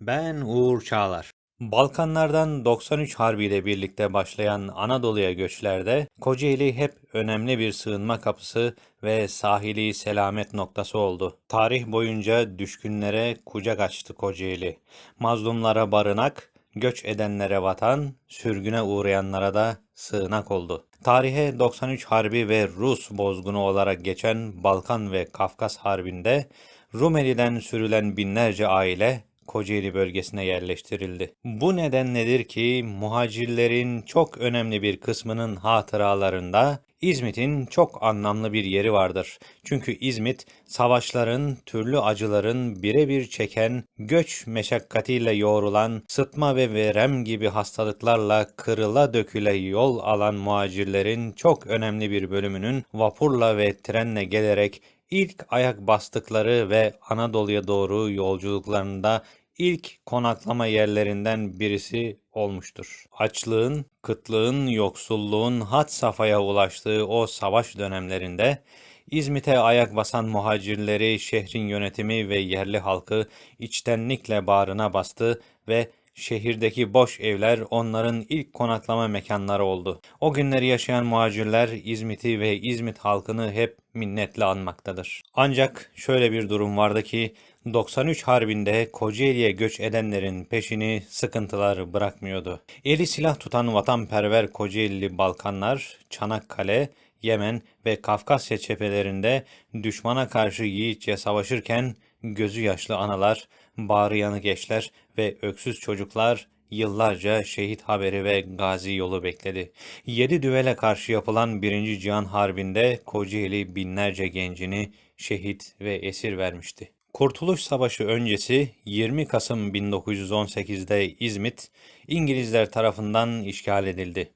Ben Uğur Çağlar. Balkanlardan 93 Harbi ile birlikte başlayan Anadolu'ya göçlerde Kocaeli hep önemli bir sığınma kapısı ve sahili selamet noktası oldu. Tarih boyunca düşkünlere kucak açtı Kocaeli. Mazlumlara barınak, göç edenlere vatan, sürgüne uğrayanlara da sığınak oldu. Tarihe 93 Harbi ve Rus bozgunu olarak geçen Balkan ve Kafkas Harbi'nde Rumeli'den sürülen binlerce aile Kocaeli bölgesine yerleştirildi. Bu neden nedir ki muhacirlerin çok önemli bir kısmının hatıralarında İzmit'in çok anlamlı bir yeri vardır. Çünkü İzmit savaşların, türlü acıların birebir çeken, göç meşakkatiyle yoğrulan, sıtma ve verem gibi hastalıklarla kırıla döküle yol alan muhacirlerin çok önemli bir bölümünün vapurla ve trenle gelerek ilk ayak bastıkları ve Anadolu'ya doğru yolculuklarında ilk konaklama yerlerinden birisi olmuştur. Açlığın, kıtlığın, yoksulluğun had safhaya ulaştığı o savaş dönemlerinde İzmit'e ayak basan muhacirleri şehrin yönetimi ve yerli halkı içtenlikle bağrına bastı ve şehirdeki boş evler onların ilk konaklama mekanları oldu. O günleri yaşayan muhacirler İzmit'i ve İzmit halkını hep minnetle anmaktadır. Ancak şöyle bir durum vardı ki 93 Harbi'nde Kocaeli'ye göç edenlerin peşini sıkıntılar bırakmıyordu. Eli silah tutan vatanperver Kocaelili Balkanlar, Çanakkale, Yemen ve Kafkasya cephelerinde düşmana karşı yiğitçe savaşırken gözü yaşlı analar, bağrı yanık eşler ve öksüz çocuklar yıllarca şehit haberi ve gazi yolu bekledi. Yedi düvele karşı yapılan Birinci Cihan Harbi'nde Kocaeli binlerce gencini şehit ve esir vermişti. Kurtuluş Savaşı öncesi 20 Kasım 1918'de İzmit İngilizler tarafından işgal edildi.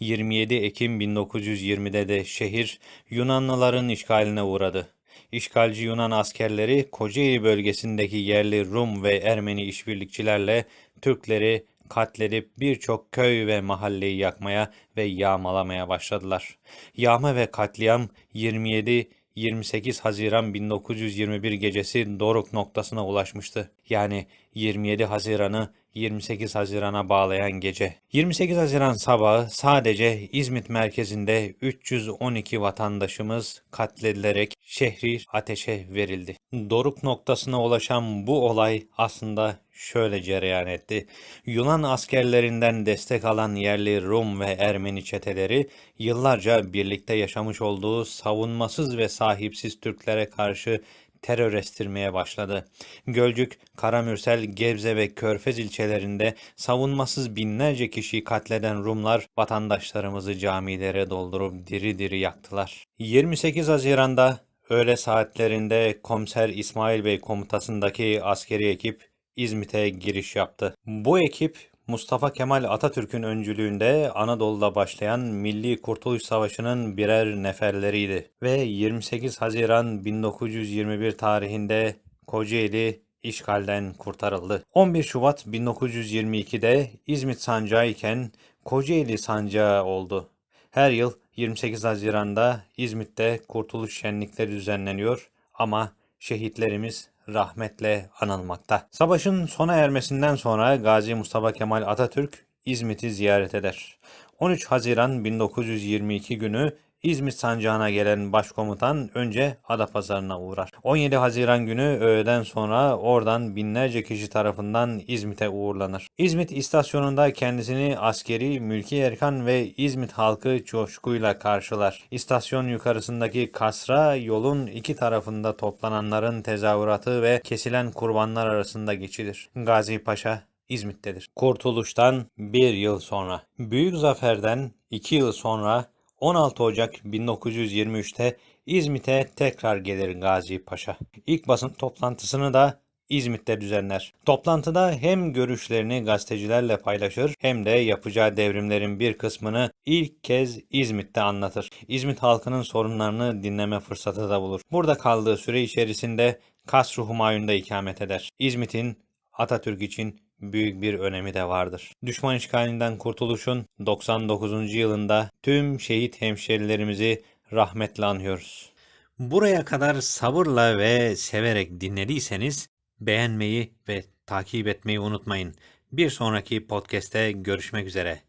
27 Ekim 1920'de de şehir Yunanlıların işgaline uğradı. İşgalci Yunan askerleri Kocaeli bölgesindeki yerli Rum ve Ermeni işbirlikçilerle Türkleri katledip birçok köy ve mahalleyi yakmaya ve yağmalamaya başladılar. Yağma ve katliam 27 28 Haziran 1921 gecesi doruk noktasına ulaşmıştı. Yani 27 Haziran'ı 28 Haziran'a bağlayan gece. 28 Haziran sabahı sadece İzmit merkezinde 312 vatandaşımız katledilerek şehri ateşe verildi. Doruk noktasına ulaşan bu olay aslında şöyle cereyan etti. Yunan askerlerinden destek alan yerli Rum ve Ermeni çeteleri yıllarca birlikte yaşamış olduğu savunmasız ve sahipsiz Türklere karşı terör estirmeye başladı. Gölcük, Karamürsel, Gebze ve Körfez ilçelerinde savunmasız binlerce kişiyi katleden Rumlar vatandaşlarımızı camilere doldurup diri diri yaktılar. 28 Haziran'da öğle saatlerinde Komiser İsmail Bey komutasındaki askeri ekip İzmit'e giriş yaptı. Bu ekip Mustafa Kemal Atatürk'ün öncülüğünde Anadolu'da başlayan Milli Kurtuluş Savaşı'nın birer neferleriydi ve 28 Haziran 1921 tarihinde Kocaeli işgalden kurtarıldı. 11 Şubat 1922'de İzmit sancağı iken Kocaeli sancağı oldu. Her yıl 28 Haziran'da İzmit'te kurtuluş şenlikleri düzenleniyor ama şehitlerimiz rahmetle anılmakta. Savaşın sona ermesinden sonra Gazi Mustafa Kemal Atatürk İzmit'i ziyaret eder. 13 Haziran 1922 günü İzmit sancağına gelen başkomutan önce Adapazarı'na uğrar. 17 Haziran günü öğleden sonra oradan binlerce kişi tarafından İzmit'e uğurlanır. İzmit istasyonunda kendisini askeri, mülki erkan ve İzmit halkı coşkuyla karşılar. İstasyon yukarısındaki kasra yolun iki tarafında toplananların tezahüratı ve kesilen kurbanlar arasında geçilir. Gazi Paşa İzmit'tedir. Kurtuluştan bir yıl sonra, Büyük Zafer'den iki yıl sonra 16 Ocak 1923'te İzmit'e tekrar gelir Gazi Paşa. İlk basın toplantısını da İzmit'te düzenler. Toplantıda hem görüşlerini gazetecilerle paylaşır hem de yapacağı devrimlerin bir kısmını ilk kez İzmit'te anlatır. İzmit halkının sorunlarını dinleme fırsatı da bulur. Burada kaldığı süre içerisinde Kasr-ı Humayun'da ikamet eder. İzmit'in Atatürk için büyük bir önemi de vardır. Düşman işgalinden kurtuluşun 99. yılında tüm şehit hemşerilerimizi rahmetle anıyoruz. Buraya kadar sabırla ve severek dinlediyseniz beğenmeyi ve takip etmeyi unutmayın. Bir sonraki podcast'te görüşmek üzere.